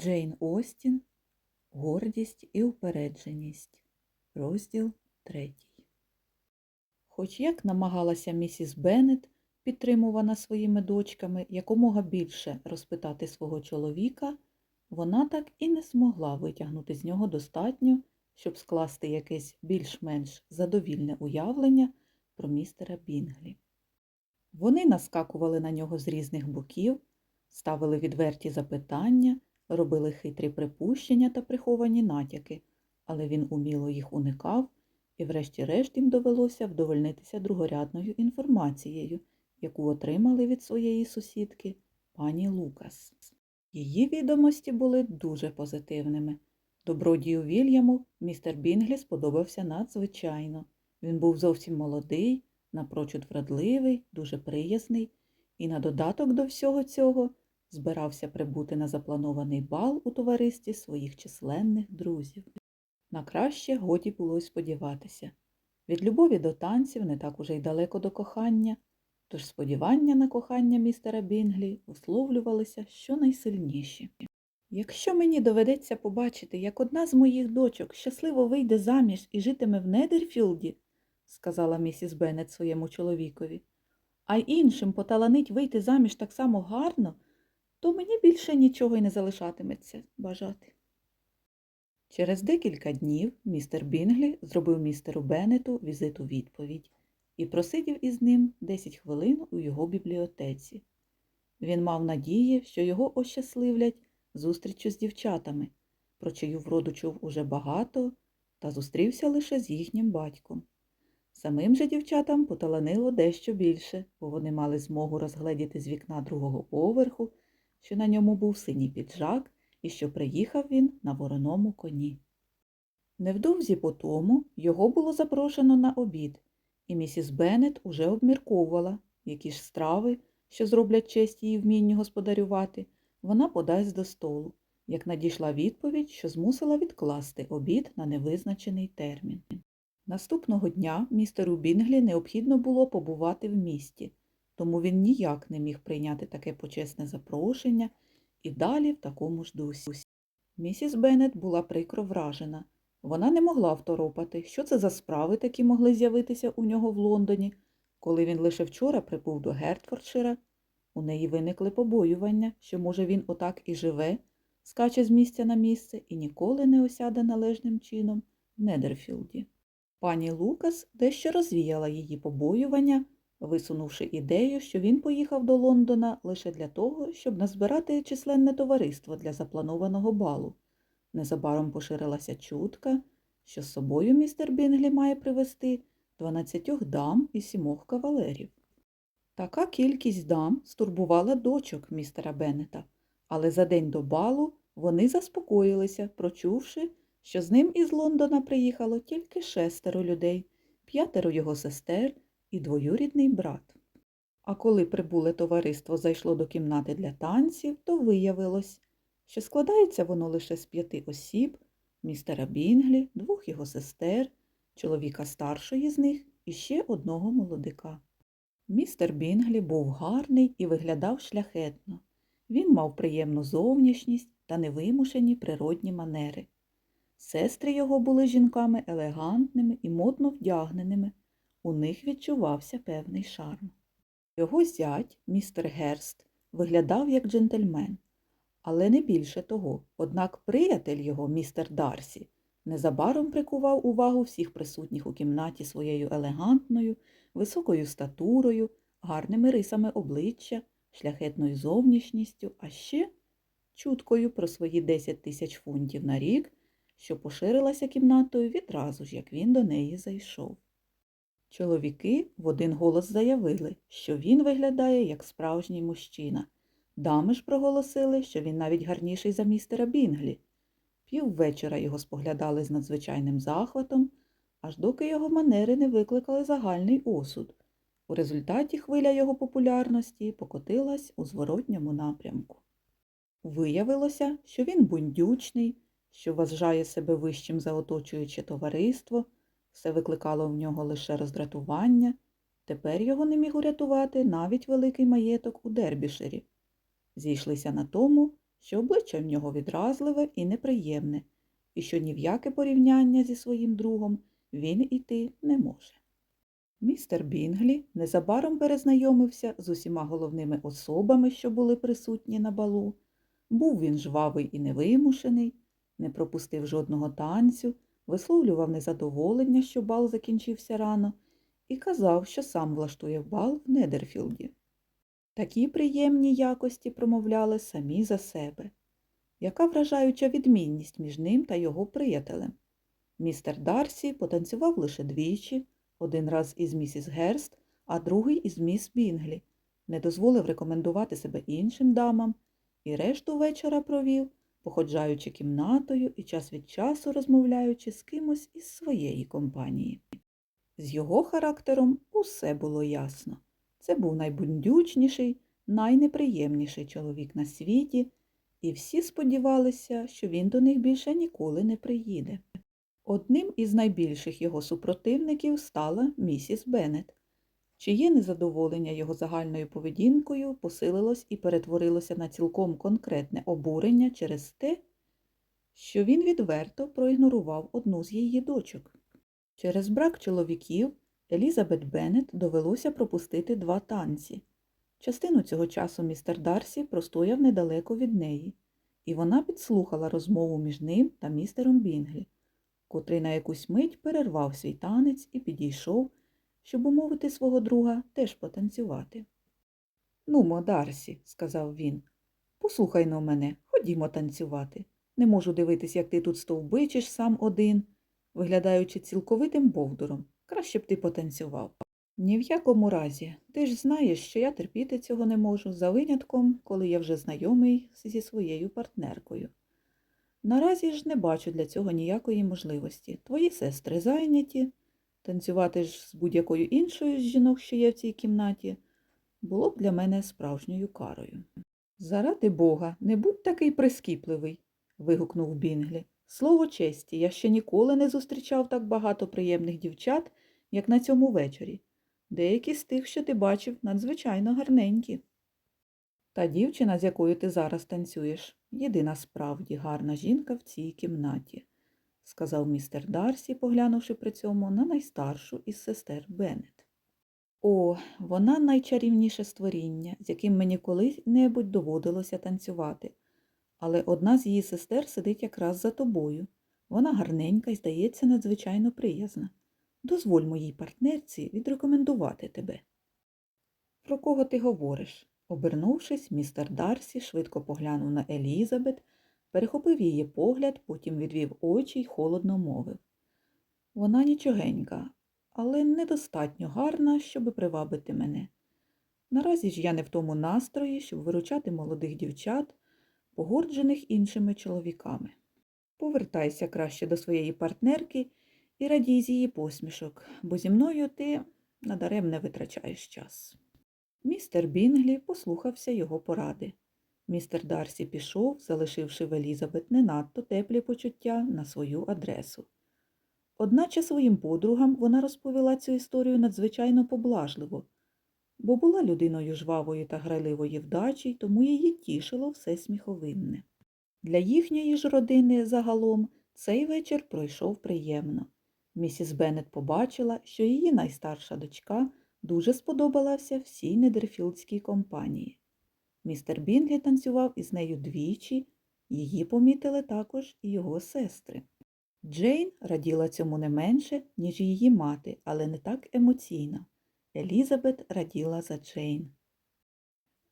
Джейн Остін Гордість і упередженість. Розділ третій. Хоч як намагалася місіс Беннет, підтримувана своїми дочками, якомога більше розпитати свого чоловіка, вона так і не змогла витягнути з нього достатньо, щоб скласти якесь більш-менш задовільне уявлення про містера Бінглі. Вони наскакували на нього з різних боків, ставили відверті запитання, робили хитрі припущення та приховані натяки, але він уміло їх уникав, і врешті-решт їм довелося вдовольнитися другорядною інформацією, яку отримали від своєї сусідки пані Лукас. Її відомості були дуже позитивними. Добродію Вільяму містер Бінглі сподобався надзвичайно. Він був зовсім молодий, напрочуд вродливий, дуже приязний, і на додаток до всього цього збирався прибути на запланований бал у товаристві своїх численних друзів. На краще годі було й сподіватися. Від любові до танців не так уже й далеко до кохання, тож сподівання на кохання містера Бінглі висловлювалися щонайсильніші. Якщо мені доведеться побачити, як одна з моїх дочок щасливо вийде заміж і житиме в Недерфілді, сказала місіс Беннет своєму чоловікові, а іншим поталанить вийти заміж так само гарно, то мені більше нічого й не залишатиметься бажати. Через декілька днів містер Бінглі зробив містеру Беннету візит у відповідь і просидів із ним 10 хвилин у його бібліотеці. Він мав надії, що його ощасливлять зустрічю з дівчатами, про чию вроду чув уже багато, та зустрівся лише з їхнім батьком. Самим же дівчатам поталанило дещо більше, бо вони мали змогу розгледіти з вікна другого поверху, що на ньому був синій піджак і що приїхав він на вороному коні. Невдовзі по тому його було запрошено на обід, і місіс Беннет уже обмірковувала, які ж страви, що зроблять честь її вмінню господарювати, вона подасть до столу, як надійшла відповідь, що змусила відкласти обід на невизначений термін. Наступного дня містеру Бінглі необхідно було побувати в місті, тому він ніяк не міг прийняти таке почесне запрошення і далі в такому ж дусі. Місіс Беннет була прикро вражена. Вона не могла второпати, що це за справи такі могли з'явитися у нього в Лондоні, коли він лише вчора прибув до Гертфордшира. У неї виникли побоювання, що, може, він отак і живе, скаче з місця на місце і ніколи не осяде належним чином в Недерфілді. Пані Лукас дещо розвіяла її побоювання, висунувши ідею, що він поїхав до Лондона лише для того, щоб назбирати численне товариство для запланованого балу. Незабаром поширилася чутка, що з собою містер Бінглі має привезти дванадцятьох дам і сімох кавалерів. Така кількість дам стурбувала дочок містера Беннета, але за день до балу вони заспокоїлися, прочувши, що з ним із Лондона приїхало тільки шестеро людей, п'ятеро його сестер і двоюрідний брат. А коли прибуле товариство зайшло до кімнати для танців, то виявилось, що складається воно лише з п'яти осіб, містера Бінглі, двох його сестер, чоловіка старшої з них і ще одного молодика. Містер Бінглі був гарний і виглядав шляхетно. Він мав приємну зовнішність та невимушені природні манери. Сестри його були жінками елегантними і модно вдягненими. У них відчувався певний шарм. Його зять, містер Герст, виглядав як джентльмен, але не більше того, однак приятель його, містер Дарсі, незабаром прикував увагу всіх присутніх у кімнаті своєю елегантною, високою статурою, гарними рисами обличчя, шляхетною зовнішністю, а ще чуткою про свої 10 тисяч фунтів на рік, що поширилася кімнатою відразу ж, як він до неї зайшов. Чоловіки в один голос заявили, що він виглядає як справжній мужчина. Дами ж проголосили, що він навіть гарніший за містера Бінглі. Піввечора його споглядали з надзвичайним захватом, аж доки його манери не викликали загальний осуд. У результаті хвиля його популярності покотилась у зворотньому напрямку. Виявилося, що він бундючний, що вважає себе вищим за оточуюче товариство, все викликало в нього лише роздратування, тепер його не міг урятувати навіть великий маєток у Дербішері. Зійшлися на тому, що обличчя в нього відразливе і неприємне, і що ні в яке порівняння зі своїм другом він іти не може. Містер Бінглі незабаром перезнайомився з усіма головними особами, що були присутні на балу. Був він жвавий і невимушений, не пропустив жодного танцю, висловлював незадоволення, що бал закінчився рано, і казав, що сам влаштує бал в Недерфілді. Такі приємні якості промовляли самі за себе. Яка вражаюча відмінність між ним та його приятелем? Містер Дарсі потанцював лише двічі, один раз із місіс Герст, а другий із міс Бінглі, не дозволив рекомендувати себе іншим дамам і решту вечора провів, походжаючи кімнатою і час від часу розмовляючи з кимось із своєї компанії. З його характером усе було ясно. Це був найбундючніший, найнеприємніший чоловік на світі, і всі сподівалися, що він до них більше ніколи не приїде. Одним із найбільших його супротивників стала місіс Беннет, чиє незадоволення його загальною поведінкою посилилось і перетворилося на цілком конкретне обурення через те, що він відверто проігнорував одну з її дочок. Через брак чоловіків Елізабет Беннет довелося пропустити два танці. Частину цього часу містер Дарсі простояв недалеко від неї, і вона підслухала розмову між ним та містером Бінглі, котрий на якусь мить перервав свій танець і підійшов, щоб умовити свого друга теж потанцювати. Нумо, Дарсі, сказав він, послухай но мене, ходімо танцювати. Не можу дивитись, як ти тут стовбичиш сам один, виглядаючи цілковитим бовдуром. Краще б ти потанцював. Ні в якому разі. Ти ж знаєш, що я терпіти цього не можу, за винятком, коли я вже знайомий зі своєю партнеркою. Наразі ж не бачу для цього ніякої можливості. Твої сестри зайняті, танцювати ж з будь-якою іншою з жінок, що є в цій кімнаті, було б для мене справжньою карою. Заради Бога, не будь такий прискіпливий, вигукнув Бінглі. Слово честі, я ще ніколи не зустрічав так багато приємних дівчат, як на цьому вечорі. Деякі з тих, що ти бачив, надзвичайно гарненькі. Та дівчина, з якою ти зараз танцюєш, єдина справді гарна жінка в цій кімнаті, сказав містер Дарсі, поглянувши при цьому на найстаршу із сестер Беннет. О, вона найчарівніше створіння, з яким мені колись-небудь доводилося танцювати. Але одна з її сестер сидить якраз за тобою. Вона гарненька і, здається, надзвичайно приязна. Дозволь моїй партнерці відрекомендувати тебе. Про кого ти говориш? Обернувшись, містер Дарсі швидко поглянув на Елізабет, перехопив її погляд, потім відвів очі й холодно мовив. Вона нічогенька, але недостатньо гарна, щоб привабити мене. Наразі ж я не в тому настрої, щоб виручати молодих дівчат, погорджених іншими чоловіками. Повертайся краще до своєї партнерки і радій з її посмішок, бо зі мною ти надаремне витрачаєш час. Містер Бінглі послухався його поради. Містер Дарсі пішов, залишивши в Елізабет не надто теплі почуття на свою адресу. Одначе своїм подругам вона розповіла цю історію надзвичайно поблажливо, бо була людиною жвавої та грайливої вдачі, тому її тішило все сміховинне. Для їхньої ж родини загалом цей вечір пройшов приємно. Місіс Беннет побачила, що її найстарша дочка дуже сподобалася всій недерфілдській компанії. Містер Бінглі танцював із нею двічі, її помітили також і його сестри. Джейн раділа цьому не менше, ніж її мати, але не так емоційно. Елізабет раділа за Джейн.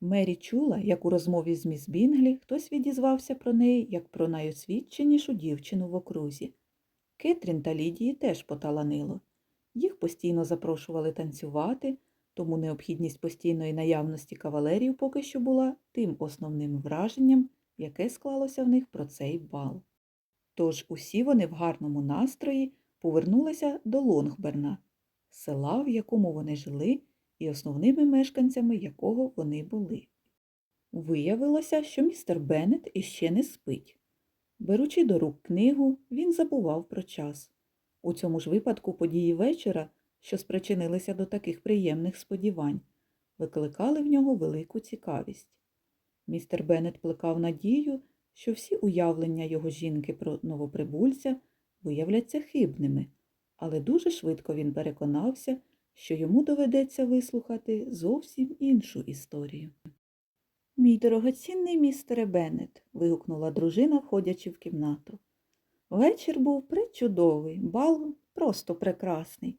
Мері чула, як у розмові з міс Бінглі хтось відізвався про неї як про найосвідченішу дівчину в окрузі. Кетрін та Лідії теж поталанило. Їх постійно запрошували танцювати, тому необхідність постійної наявності кавалерів поки що була тим основним враженням, яке склалося в них про цей бал. Тож усі вони в гарному настрої повернулися до Лонгберна, села, в якому вони жили, і основними мешканцями якого вони були. Виявилося, що містер Беннет іще не спить. Беручи до рук книгу, він забував про час. У цьому ж випадку події вечора, що спричинилися до таких приємних сподівань, викликали в нього велику цікавість. Містер Беннет плекав надію, що всі уявлення його жінки про новоприбульця виявляться хибними, але дуже швидко він переконався, що йому доведеться вислухати зовсім іншу історію. Мій дорогоцінний містере Беннет, вигукнула дружина, входячи в кімнату. Вечір був причудовий, бал просто прекрасний.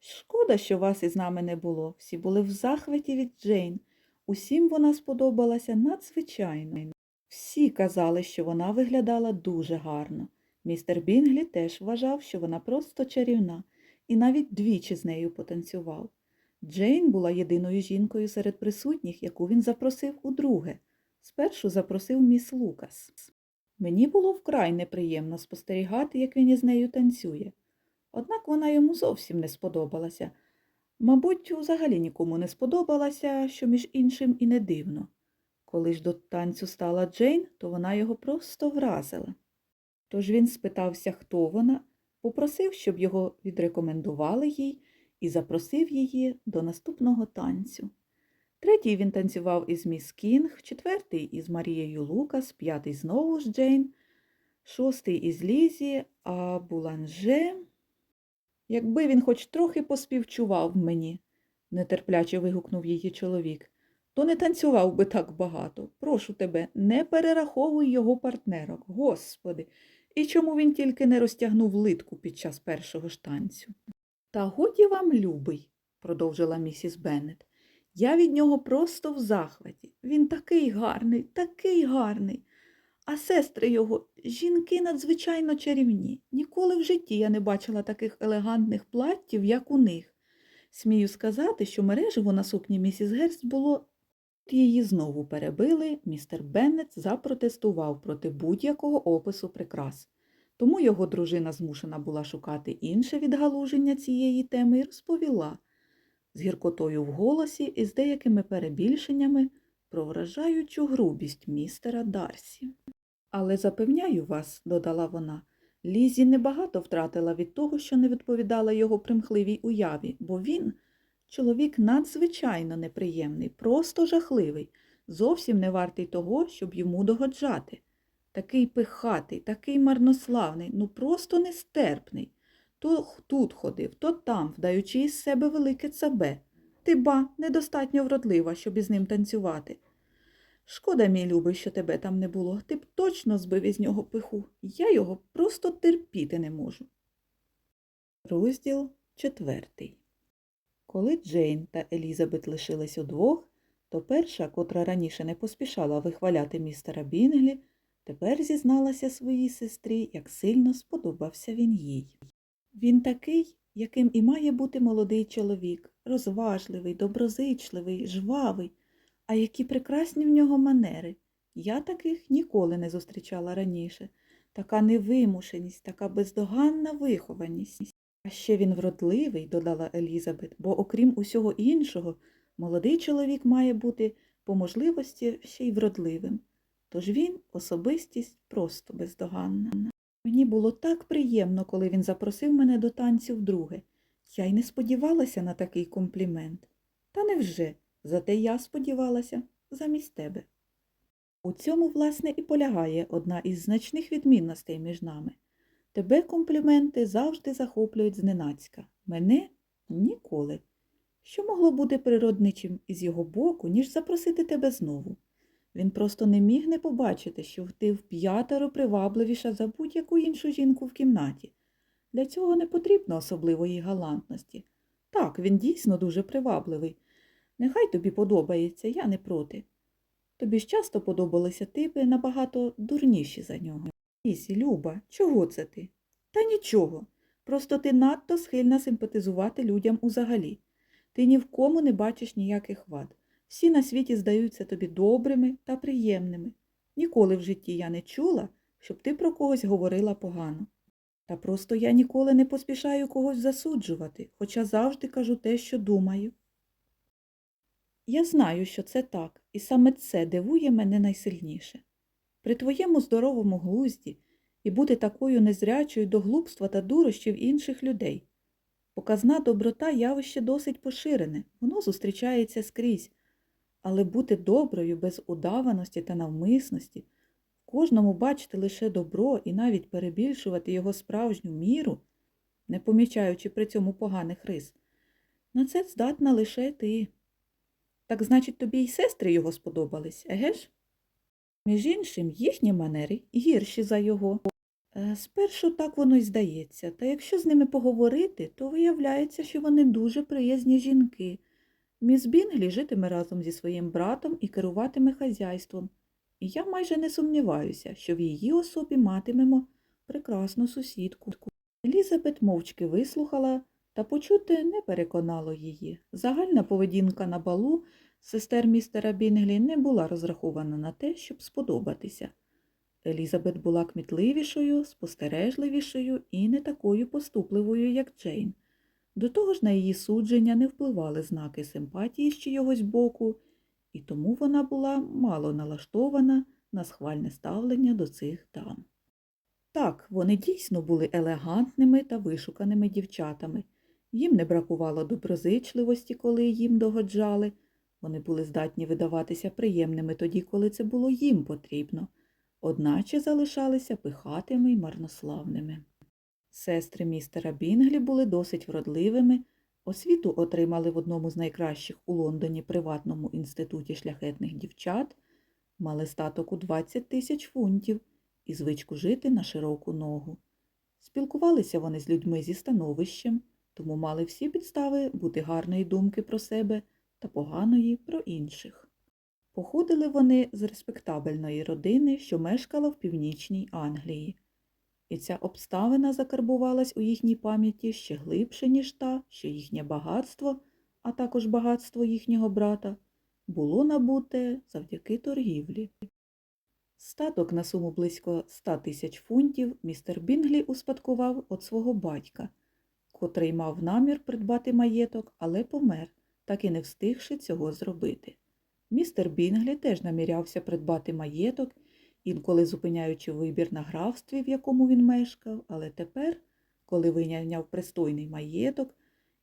Шкода, що вас із нами не було. Всі були в захваті від Джейн. Усім вона сподобалася надзвичайно. Всі казали, що вона виглядала дуже гарно. Містер Бінглі теж вважав, що вона просто чарівна, і навіть двічі з нею потанцював. Джейн була єдиною жінкою серед присутніх, яку він запросив удруге. Спершу запросив міс Лукас. Мені було вкрай неприємно спостерігати, як він із нею танцює. Однак вона йому зовсім не сподобалася. Мабуть, взагалі нікому не сподобалася, що між іншим і не дивно. Коли ж до танцю стала Джейн, то вона його просто вразила. Тож він спитався, хто вона, попросив, щоб його відрекомендували їй, і запросив її до наступного танцю. Третій він танцював із міс Кінг, четвертий із Марією Лукас, п'ятий знову з Джейн, шостий із Лізі, а Буланже. Якби він хоч трохи поспівчував мені, нетерпляче вигукнув її чоловік, то не танцював би так багато. Прошу тебе, не перераховуй його партнерок, господи, і чому він тільки не розтягнув литку під час першого ж танцю? Та годі вам, любий, продовжила місіс Беннет. Я від нього просто в захваті. Він такий гарний, такий гарний. А сестри його жінки надзвичайно чарівні. Ніколи в житті я не бачила таких елегантних платтів, як у них. Смію сказати, що мереживо на сукні місіс Герст було. Її знову перебили, містер Беннет запротестував проти будь-якого опису прикрас. Тому його дружина змушена була шукати інше відгалуження цієї теми і розповіла з гіркотою в голосі і з деякими перебільшеннями про вражаючу грубість містера Дарсі. Але запевняю вас, додала вона, Лізі небагато втратила від того, що не відповідала його примхливій уяві, бо він чоловік надзвичайно неприємний, просто жахливий, зовсім не вартий того, щоб йому догоджати. Такий пихатий, такий марнославний, ну просто нестерпний. То тут ходив, то там, вдаючи із себе велике цабе. Ти ба, недостатньо вродлива, щоб із ним танцювати. Шкода, мій любий, що тебе там не було. Ти б точно збив із нього пиху. Я його просто терпіти не можу. Розділ четвертий. Коли Джейн та Елізабет лишились удвох, то перша, котра раніше не поспішала вихваляти містера Бінглі, тепер зізналася своїй сестрі, як сильно сподобався він їй. Він такий, яким і має бути молодий чоловік, розважливий, доброзичливий, жвавий, а які прекрасні в нього манери. Я таких ніколи не зустрічала раніше. Така невимушеність, така бездоганна вихованість. А ще він вродливий, додала Елізабет, бо, окрім усього іншого, молодий чоловік має бути по можливості ще й вродливим. Тож він особистість просто бездоганна. Мені було так приємно, коли він запросив мене до танцю вдруге. Я й не сподівалася на такий комплімент. Та невже? Зате я сподівалася замість тебе. У цьому, власне, і полягає одна із значних відмінностей між нами. Тебе компліменти завжди захоплюють зненацька, мене ніколи. Що могло бути природничим із його боку, ніж запросити тебе знову? Він просто не міг не побачити, що ти вп'ятеро привабливіша за будь-яку іншу жінку в кімнаті. Для цього не потрібно особливої галантності. Так, він дійсно дуже привабливий. Нехай тобі подобається, я не проти. Тобі ж часто подобалися типи набагато дурніші за нього. Ісі, Люба, чого це ти? Та нічого. Просто ти надто схильна симпатизувати людям узагалі. Ти ні в кому не бачиш ніяких вад. Всі на світі здаються тобі добрими та приємними. Ніколи в житті я не чула, щоб ти про когось говорила погано. Та просто я ніколи не поспішаю когось засуджувати, хоча завжди кажу те, що думаю. Я знаю, що це так, і саме це дивує мене найсильніше. При твоєму здоровому глузді і бути такою незрячою до глупства та дурощів інших людей. Показна доброта явище досить поширене, воно зустрічається скрізь. Але бути доброю без удаваності та навмисності, в кожному бачити лише добро і навіть перебільшувати його справжню міру, не помічаючи при цьому поганих рис, на це здатна лише ти. Так значить, тобі й сестри його сподобались, еге ж? Між іншим, їхні манери гірші за його. Е, Спершу так воно й здається, та якщо з ними поговорити, то виявляється, що вони дуже приязні жінки. Міс Бінглі житиме разом зі своїм братом і керуватиме хазяйством. І я майже не сумніваюся, що в її особі матимемо прекрасну сусідку. Елізабет мовчки вислухала, та почути не переконало її. Загальна поведінка на балу сестер містера Бінглі не була розрахована на те, щоб сподобатися. Елізабет була кмітливішою, спостережливішою і не такою поступливою, як Джейн. До того ж на її судження не впливали знаки симпатії з чийогось боку, і тому вона була мало налаштована на схвальне ставлення до цих дам. Так, вони дійсно були елегантними та вишуканими дівчатами. Їм не бракувало доброзичливості, коли їм догоджали. Вони були здатні видаватися приємними тоді, коли це було їм потрібно, одначе залишалися пихатими й марнославними. Сестри містера Бінглі були досить вродливими, освіту отримали в одному з найкращих у Лондоні приватному інституті шляхетних дівчат, мали статок у 20 тисяч фунтів і звичку жити на широку ногу. Спілкувалися вони з людьми зі становищем, тому мали всі підстави бути гарної думки про себе та поганої про інших. Походили вони з респектабельної родини, що мешкала в північній Англії. І ця обставина закарбувалась у їхній пам'яті ще глибше, ніж та, що їхнє багатство, а також багатство їхнього брата, було набуте завдяки торгівлі. Статок на суму близько 100 тисяч фунтів містер Бінглі успадкував від свого батька, котрий мав намір придбати маєток, але помер, так і не встигши цього зробити. Містер Бінглі теж намірявся придбати маєток, інколи зупиняючи вибір на графстві, в якому він мешкав, але тепер, коли виняв пристойний маєток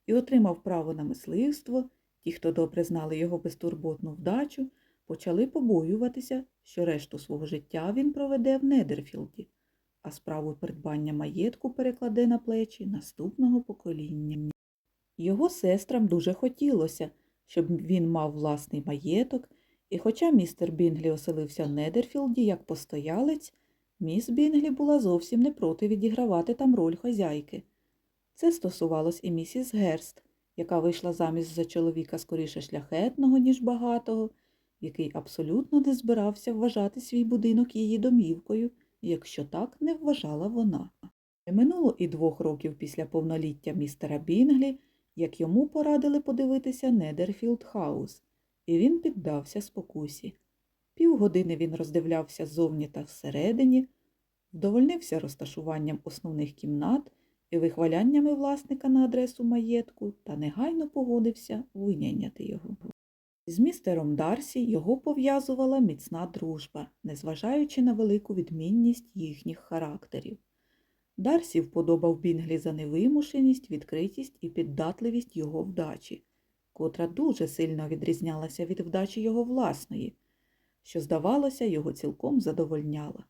і отримав право на мисливство, ті, хто добре знали його безтурботну вдачу, почали побоюватися, що решту свого життя він проведе в Недерфілді, а справу придбання маєтку перекладе на плечі наступного покоління. Його сестрам дуже хотілося, щоб він мав власний маєток, і хоча містер Бінглі оселився в Недерфілді як постоялець, міс Бінглі була зовсім не проти відігравати там роль хазяйки. Це стосувалось і місіс Герст, яка вийшла замість за чоловіка скоріше шляхетного, ніж багатого, який абсолютно не збирався вважати свій будинок її домівкою, якщо так не вважала вона. Не минуло і двох років після повноліття містера Бінглі, як йому порадили подивитися Недерфілд Хаус, і він піддався спокусі. Півгодини він роздивлявся ззовні та всередині, вдовольнився розташуванням основних кімнат і вихваляннями власника на адресу маєтку та негайно погодився винайняти його. З містером Дарсі його пов'язувала міцна дружба, незважаючи на велику відмінність їхніх характерів. Дарсі вподобав Бінглі за невимушеність, відкритість і піддатливість його вдачі, котра дуже сильно відрізнялася від вдачі його власної, що, здавалося, його цілком задовольняла.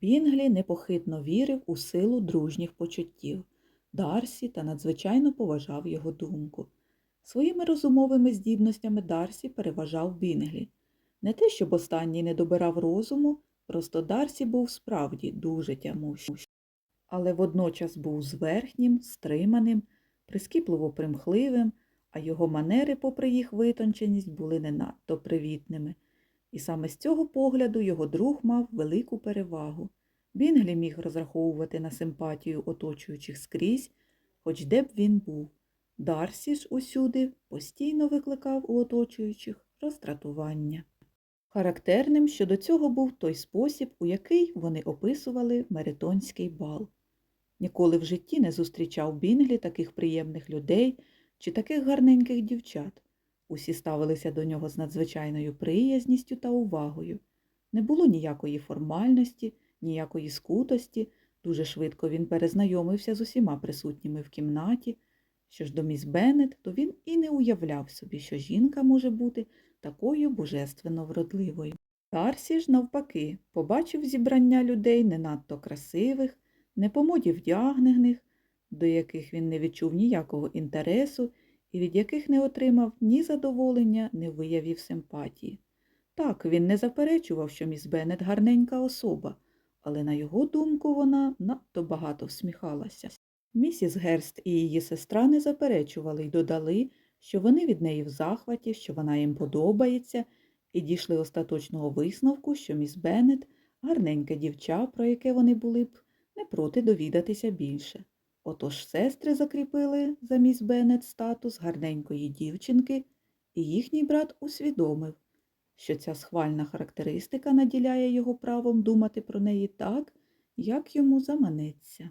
Бінглі непохитно вірив у силу дружніх почуттів Дарсі та надзвичайно поважав його думку. Своїми розумовими здібностями Дарсі переважав Бінглі. Не те, щоб останній не добирав розуму, просто Дарсі був справді дуже тямущий, але водночас був зверхнім, стриманим, прискіпливо примхливим, а його манери, попри їх витонченість, були не надто привітними. І саме з цього погляду його друг мав велику перевагу. Бінглі міг розраховувати на симпатію оточуючих скрізь, хоч де б він був. Дарсі ж усюди постійно викликав у оточуючих роздратування. Характерним щодо цього був той спосіб, у який вони описували Меритонський бал. Ніколи в житті не зустрічав Бінглі таких приємних людей чи таких гарненьких дівчат. Усі ставилися до нього з надзвичайною приязністю та увагою. Не було ніякої формальності, ніякої скутості. Дуже швидко він перезнайомився з усіма присутніми в кімнаті. Що ж до міс Беннет, то він і не уявляв собі, що жінка може бути такою божественно вродливою. Тарсі ж, навпаки, побачив зібрання людей не надто красивих, не по моді вдягнених, до яких він не відчув ніякого інтересу і від яких не отримав ні задоволення, ні виявів симпатії. Так, він не заперечував, що міс Беннет гарненька особа, але на його думку вона надто багато всміхалася. Місіс Герст і її сестра не заперечували й додали, що вони від неї в захваті, що вона їм подобається, і дійшли остаточного висновку, що міс Беннет гарненьке дівча, про яке вони були б не проти довідатися більше. Отож сестри закріпили за міс Беннет статус гарненької дівчинки, і їхній брат усвідомив, що ця схвальна характеристика наділяє його правом думати про неї так, як йому заманеться.